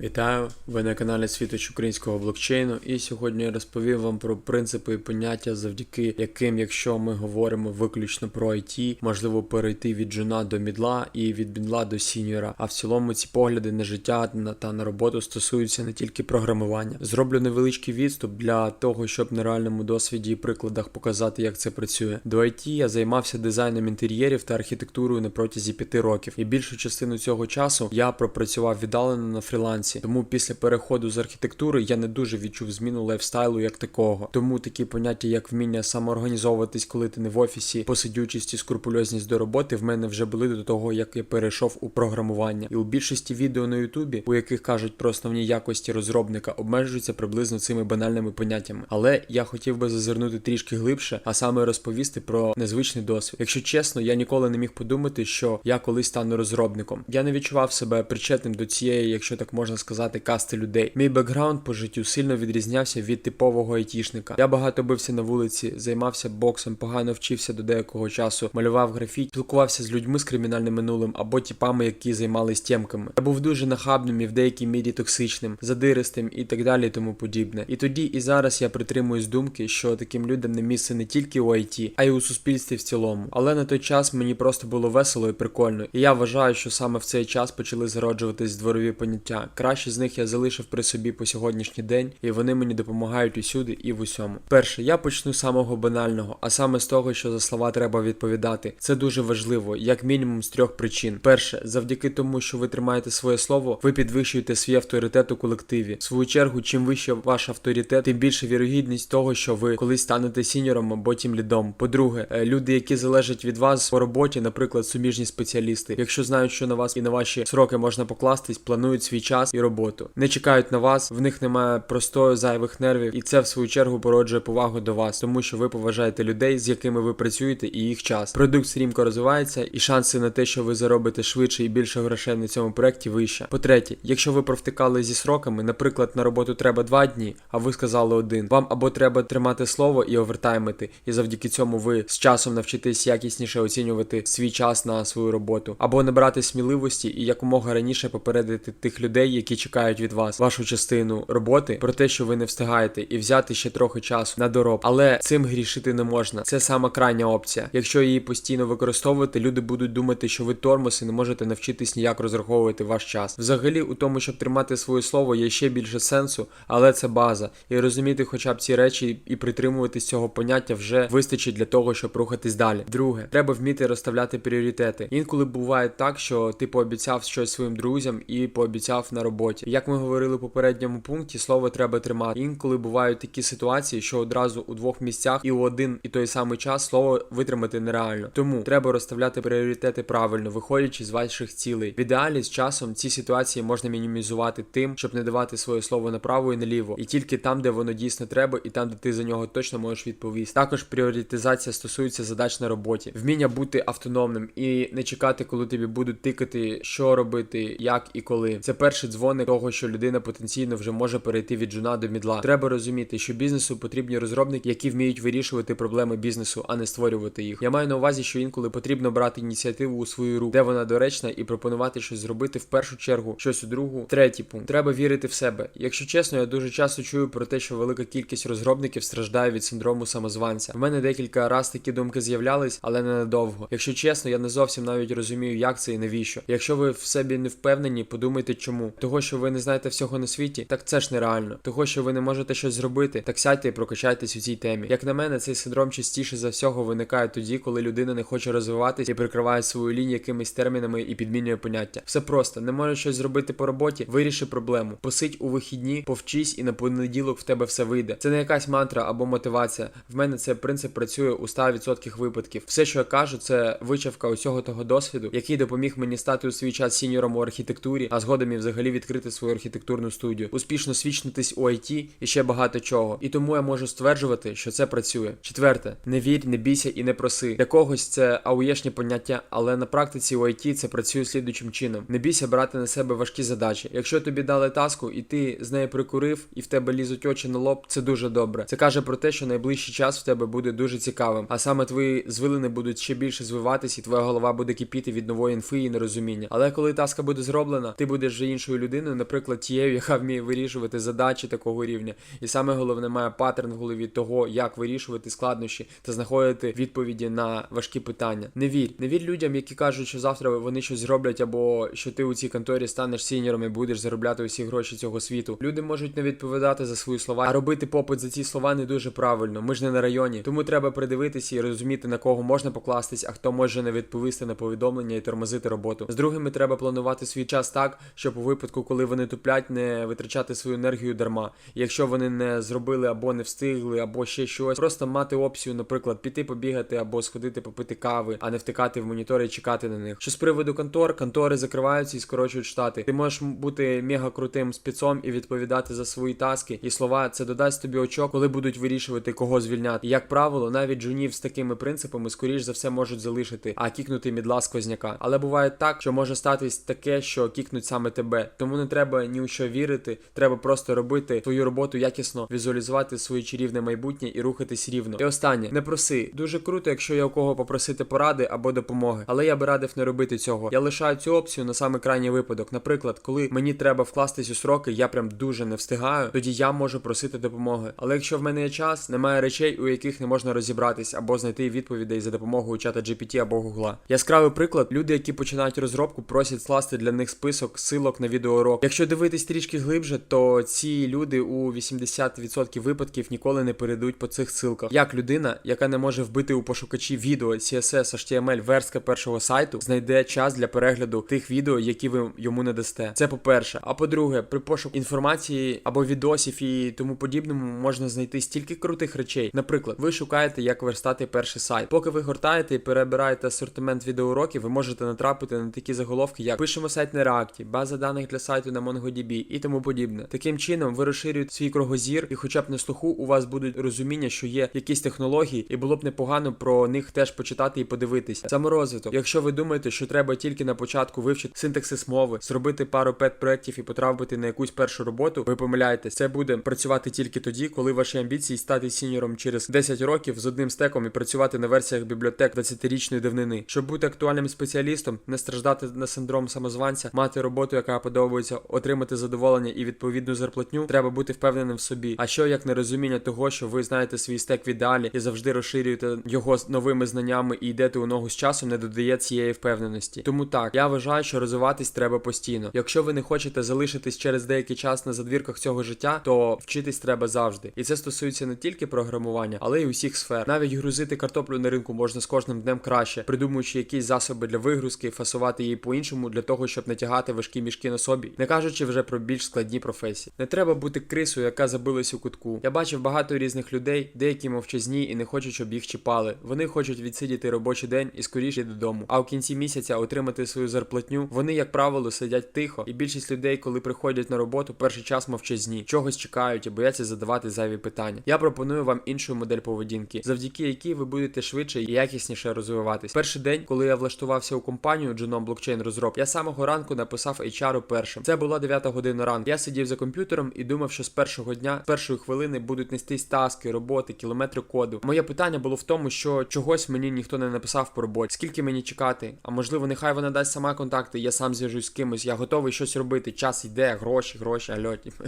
Вітаю! Ви на каналі Світоч українського блокчейну, і сьогодні я розповім вам про принципи і поняття, завдяки яким, якщо ми говоримо виключно про IT, можливо перейти від джуна до мідла і від мідла до сіньора. А в цілому ці погляди на життя на- та на роботу стосуються не тільки програмування. Зроблю невеличкий відступ для того, щоб на реальному досвіді і прикладах показати, як це працює. До IT я займався дизайном інтер'єрів та архітектурою на протязі п'яти років, і більшу частину цього часу я пропрацював віддалено на фрілансі. Тому після переходу з архітектури я не дуже відчув зміну лайфстайлу як такого. Тому такі поняття, як вміння самоорганізовуватись, коли ти не в офісі, посидючість і скрупульозність до роботи, в мене вже були до того, як я перейшов у програмування. І у більшості відео на Ютубі, у яких кажуть про основні якості розробника, обмежуються приблизно цими банальними поняттями. Але я хотів би зазирнути трішки глибше, а саме розповісти про незвичний досвід. Якщо чесно, я ніколи не міг подумати, що я колись стану розробником. Я не відчував себе причетним до цієї, якщо так можна сказати, касти людей. Мій бекграунд по життю сильно відрізнявся від типового айтішника. Я багато бився на вулиці, займався боксом, погано вчився до деякого часу, малював графіт, спілкувався з людьми з кримінальним минулим або типами, які займались тємками. Я був дуже нахабним і в деякій мірі токсичним, задиристим і так далі, тому подібне. І тоді і зараз я притримуюсь думки, що таким людям не місце не тільки у IT, а й у суспільстві в цілому. Але на той час мені просто було весело і прикольно. І я вважаю, що саме в цей час почали зароджуватись дворові поняття. Краще з них я залишив при собі по сьогоднішній день, і вони мені допомагають усюди і в усьому. Перше, я почну з самого банального, а саме з того, що за слова треба відповідати. Це дуже важливо, як мінімум з трьох причин. Перше, завдяки тому, що ви тримаєте своє слово, ви підвищуєте свій авторитет у колективі. В свою чергу, чим вище ваш авторитет, тим більше вірогідність того, що ви колись станете сіньором або тім лідом. По-друге, е, люди, які залежать від вас по роботі, наприклад, суміжні спеціалісти, якщо знають, що на вас і на ваші сроки можна покластись, планують свій час і роботу. Не чекають на вас, в них немає простою зайвих нервів, і це в свою чергу породжує повагу до вас, тому що ви поважаєте людей, з якими ви працюєте, і їх час. Продукт стрімко розвивається, і шанси на те, що ви заробите швидше і більше грошей на цьому проекті вище. По-третє, якщо ви провтикали зі сроками, наприклад, на роботу треба два дні, а ви сказали один. Вам або треба тримати слово і овертаймити, і завдяки цьому ви з часом навчитесь якісніше оцінювати свій час на свою роботу, або набрати сміливості і якомога раніше попередити тих людей, які чекають від вас вашу частину роботи, про те, що ви не встигаєте, і взяти ще трохи часу на дороб. Але цим грішити не можна. Це сама крайня опція. Якщо її постійно використовувати, люди будуть думати, що ви тормоз і не можете навчитись ніяк розраховувати ваш час. Взагалі, у тому, щоб тримати своє слово, є ще більше сенсу, але це база. І розуміти хоча б ці речі і притримуватись цього поняття вже вистачить для того, щоб рухатись далі. Друге, треба вміти розставляти пріоритети. Інколи буває так, що ти пообіцяв щось своїм друзям і пообіцяв на роботі. Як ми говорили в попередньому пункті, слово треба тримати. Інколи бувають такі ситуації, що одразу у двох місцях і у один і той самий час слово витримати нереально. Тому треба розставляти пріоритети правильно, виходячи з ваших цілей. В ідеалі з часом ці ситуації можна мінімізувати тим, щоб не давати своє слово направо і наліво, і тільки там, де воно дійсно треба, і там, де ти за нього точно можеш відповісти. Також пріоритизація стосується задач на роботі, вміння бути автономним і не чекати, коли тобі будуть тикати, що робити, як і коли. Це перший дзвоник того, що людина потенційно вже може перейти від джуна до мідла. Треба розуміти, що бізнесу потрібні розробники, які вміють вирішувати проблеми бізнесу, а не створювати їх. Я маю на увазі, що інколи потрібно брати ініціативу у свою руку, де вона доречна, і пропонувати щось зробити в першу чергу, щось у другу. Третій пункт треба вірити в себе. Якщо чесно, я дуже часто чую про те, що велика кількість розробників страждає від синдрому самозванця. В мене декілька раз такі думки з'являлись, але не надовго. Якщо чесно, я не зовсім навіть розумію, як це і навіщо. Якщо ви в собі не впевнені, подумайте чому. Того, що ви не знаєте всього на світі, так це ж нереально. Того, що ви не можете щось зробити, так сядьте і прокачайтесь у цій темі. Як на мене, цей синдром частіше за всього виникає тоді, коли людина не хоче розвиватись і прикриває свою лінію якимись термінами і підмінює поняття. Все просто не можеш щось зробити по роботі, виріши проблему. Посидь у вихідні, повчись, і на понеділок в тебе все вийде. Це не якась мантра або мотивація. В мене цей принцип працює у 100% випадків. Все, що я кажу, це вичавка усього того досвіду, який допоміг мені стати у свій час сіньором у архітектурі, а згодом і взагалі відкрити свою архітектурну студію, успішно свідчитись у IT і ще багато чого. І тому я можу стверджувати, що це працює. Четверте, не вірь, не бійся і не проси. Для когось це ауєшні поняття, але на практиці у IT це працює слідуючим чином. Не бійся брати на себе важкі задачі. Якщо тобі дали таску, і ти з нею прикурив, і в тебе лізуть очі на лоб, це дуже добре. Це каже про те, що найближчий час в тебе буде дуже цікавим, а саме твої звилини будуть ще більше звиватись, і твоя голова буде кипіти від нової інфи і нерозуміння. Але коли таска буде зроблена, ти будеш вже іншою людиною, наприклад, тією, яка вміє вирішувати задачі такого рівня, і саме головне має паттерн в голові того, як вирішувати складнощі та знаходити відповіді на важкі питання. Не вірь, не вірь людям, які кажуть, що завтра вони щось зроблять, або що ти у цій конторі станеш сіньором і будеш заробляти усі гроші цього світу. Люди можуть не відповідати за свої слова, а робити попит за ці слова не дуже правильно. Ми ж не на районі, тому треба придивитися і розуміти на кого можна покластись, а хто може не відповісти на повідомлення і тормозити роботу. З другими треба планувати свій час так, щоб у випадку, коли вони туплять, не витрачати свою енергію дарма. Якщо вони не зробили або не встигли, або ще щось, просто мати опцію, наприклад, піти побігати або сходити попити кави, а не втикати в монітори і чекати на них. Що з приводу контор, контори закриваються і скорочують штати. Ти можеш бути мега крутим спецом і відповідати за свої таски і слова. Це додасть тобі очок, коли будуть вирішувати, кого звільняти. І, як правило, навіть джунів з такими принципами, скоріш за все, можуть залишити, а кікнути мідла сквозняка. Але буває так, що може статись таке, що кікнуть саме тебе. Тому не треба ні у що вірити. Треба просто робити свою роботу якісно, візуалізувати своє чарівне майбутнє і рухатись рівно. І останнє, не проси. Дуже круто, якщо є у кого попросити поради або допомоги. Але я би радив не робити цього. Я лишаю цю опцію на саме крайній випадок. Наприклад, коли мені треба вкластись у сроки, я прям дуже не встигаю, тоді я можу просити допомоги. Але якщо в мене є час, немає речей, у яких не можна розібратись або знайти відповідей за допомогою чата GPT або Гугла. Яскравий приклад, люди, які починають розробку, просять скласти для них список силок на відеоурок. Якщо дивитись трішки глибше, то ці люди у 80% випадків ніколи не перейдуть по цих ссылках. Як людина, яка не може вбити у пошукачі відео CSS, HTML, верстка першого сайту, знайде час для перегляду тих відео, які ви йому не дасте. Це по-перше. А по-друге, при пошуку інформації або відосів і тому подібному можна знайти стільки крутих речей. Наприклад, ви шукаєте, як верстати перший сайт. Поки ви гортаєте і перебираєте асортимент відеоуроків, ви можете натрапити на такі заголовки, як пишемо сайт на React, база даних для сайту на MongoDB і тому подібне. Таким чином, ви розширюєте свій кругозір, і хоча б на слуху у вас будуть розуміння, що є якісь технології, і було б непогано про них теж почитати і подивитися. Саморозвиток. Якщо ви думаєте, що треба тільки на початку вивчити синтаксис мови, зробити пару пет проєктів і потрапити на якусь першу роботу, ви помиляєтесь. Це буде працювати тільки тоді, коли ваші амбіції стати сіньором через 10 років з одним стеком і працювати на версіях бібліотек 20-річної давнини. Щоб бути актуальним спеціалістом, не страждати на синдром самозванця, мати роботу, яка подобається, отримати задоволення і відповідну зарплатню, треба бути впевненим в собі. А що як нерозуміння того, що ви знаєте свій стек в ідеалі і завжди розширюєте його з новими знаннями і йдете у ногу з часом, не додає цієї впевненості. Тому так, я вважаю, що розвиватись треба постійно. Якщо ви не хочете залишитись через деякий час на задвірках цього життя, то вчитись треба завжди. І це стосується не тільки програмування, але й усіх сфер. Навіть грузити картоплю на ринку можна з кожним днем краще, придумуючи якісь засоби для вигрузки, фасувати її по-іншому для того, щоб не тягати важкі мішки на собі, не кажучи вже про більш складні професії. Не треба бути крисою, яка забилась у кутку. Я бачив багато різних людей, деякі мовчазні і не хочуть, щоб їх чіпали. Вони хочуть відсидіти робочий день і скоріше додому. А в кінці місяця отримати свою зарплатню. Вони, як правило, сидять тихо, і більшість людей, коли приходять на роботу, перший час мовчазні, чогось чекають і бояться задавати зайві питання. Я пропоную вам іншу модель поведінки, завдяки якій ви будете швидше і якісніше розвиватись. Перший день, коли я влаштувався у компанію Genome Blockchain розроб, я самого ранку написав HR першим. Це була 9 година ранку. Я сидів за комп'ютером і думав, що з першого дня, з першої хвилини будуть нестись таски, роботи, кілометри коду. Моє питання було в тому, що чогось мені ніхто не написав по роботі. Скільки мені чекати? А можливо, нехай вона дасть сама контакти, я сам зв'яжусь з кимось, я готовий щось робити. Час йде, гроші, гроші, альоті.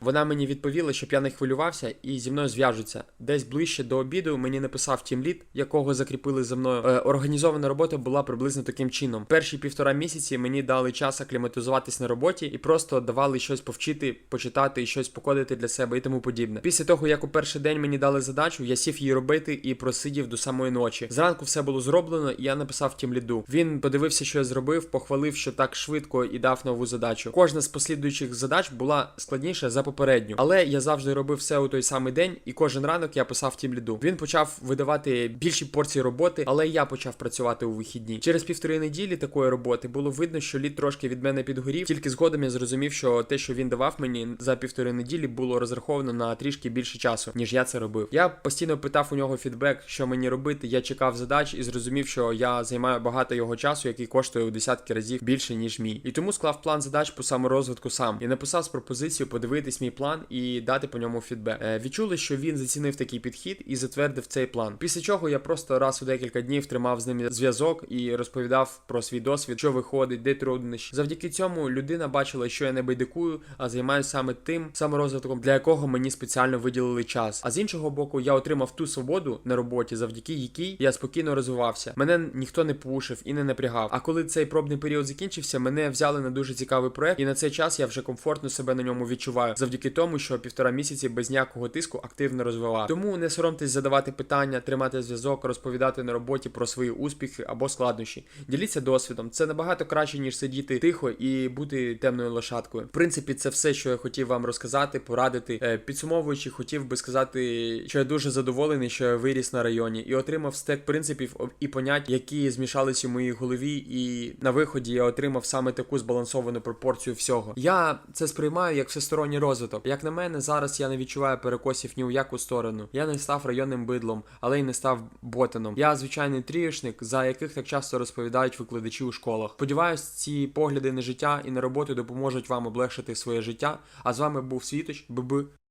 Вона мені відповіла, щоб я не хвилювався і зі мною зв'яжуться. Десь ближче до обіду мені написав тімліт, якого закріпили за мною. Е, організована робота була приблизно таким чином. Перші півтора місяці мені дали час акліматизуватись на роботі і просто давали щось повчити, почитати щось покодити для себе і тому подібне. Після того, як у перший день мені дали задачу, я сів її робити і просидів до самої ночі. Зранку все було зроблено, і я написав тімліду. Він подивився, що я зробив, похвалив, що так швидко і дав нову задачу. Кожна з послідуючих задач була складніша за попередню, але я завжди робив все у той самий день, і кожен ранок я писав тімліду. Він почав видавати більші порції роботи, але я почав працювати у вихідні. Через півтори неділі такої роботи було видно, що лід трошки від мене підгорів. Тільки згодом я зрозумів, що те, що він давав мені за півтори неділі, було розраховано на трішки більше часу, ніж я це робив. Я постійно питав у нього фідбек, що мені робити. Я чекав задач і зрозумів, що я займаю багато його часу, який коштує у десятки разів більше ніж мій. І тому склав план задач по саморозвитку сам і написав з пропозицією подивитись мій план і дати по ньому фідбек. Е, відчули, що він зацінив такий підхід і затвердив цей план. Після чого я просто раз у декілька днів тримав з ним зв'язок і розповідав про свій досвід, що виходить, де труднощі. Завдяки цьому людина бачила, що я не байдикую, а займаюся саме тим саморозвитком, для якого мені спеціально виділили час. А з іншого боку, я отримав ту свободу на роботі, завдяки якій я спокійно розвивався. Мене ніхто не пушив і не напрягав. А коли цей пробний період закінчився, мене взяли на дуже цікавий проект, і на цей час я вже комфортно себе на ньому відчуваю, завдяки тому, що півтора місяці без ніякого тиску активно розвивав. Тому не соромтесь задавати питання, тримати зв'язок, розповідати на роботі про свої успіхи або складнощі. Діліться досвідом. Це набагато краще ніж сидіти тихо і бути темною лошадкою. В принципі, це все, що я хотів вам розказати, порадити. Е, Підсумовуючи, хотів би сказати, що я дуже задоволений, що я виріс на районі і отримав стек принципів і понять, які змішались у моїй голові, і на виході я отримав саме таку збалансовану пропорцію всього. Я це сприймаю як всесторонній розвиток. Як на мене, зараз я не відчуваю перекосів ні в яку сторону. Я не став районним бидлом, але й не став ботаном. Я звичайний трієшник, за яких так часто розповідають викладачі у школах. Сподіваюсь, ці погляди на життя і на роботу допоможуть вам облегшити своє життя. А з вами був Світоч, ББ.